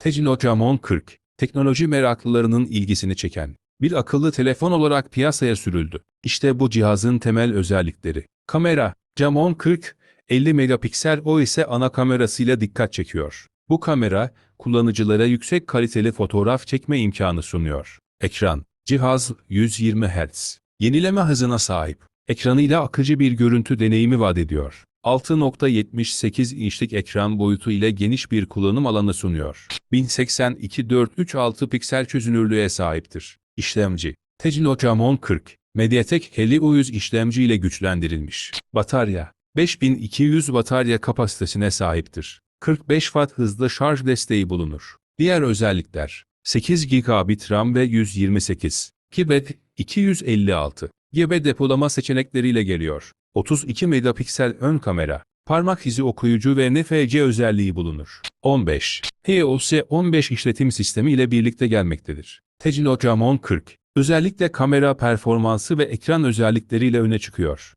Tecno Camon 40, teknoloji meraklılarının ilgisini çeken bir akıllı telefon olarak piyasaya sürüldü. İşte bu cihazın temel özellikleri. Kamera, Camon 40, 50 megapiksel o ise ana kamerasıyla dikkat çekiyor. Bu kamera, kullanıcılara yüksek kaliteli fotoğraf çekme imkanı sunuyor. Ekran, cihaz 120 Hz. Yenileme hızına sahip. Ekranıyla akıcı bir görüntü deneyimi vaat ediyor. 6.78 inçlik ekran boyutu ile geniş bir kullanım alanı sunuyor. 1082 436 piksel çözünürlüğe sahiptir. İşlemci Tecno Camon 40 Mediatek Helio 100 işlemci ile güçlendirilmiş. Batarya 5200 batarya kapasitesine sahiptir. 45 Watt hızlı şarj desteği bulunur. Diğer özellikler 8 GB RAM ve 128 GB 256 GB depolama seçenekleriyle geliyor. 32 megapiksel ön kamera, parmak izi okuyucu ve NFC özelliği bulunur. 15. HEOS 15 işletim sistemi ile birlikte gelmektedir. Tecno Camon 40, özellikle kamera performansı ve ekran özellikleriyle öne çıkıyor.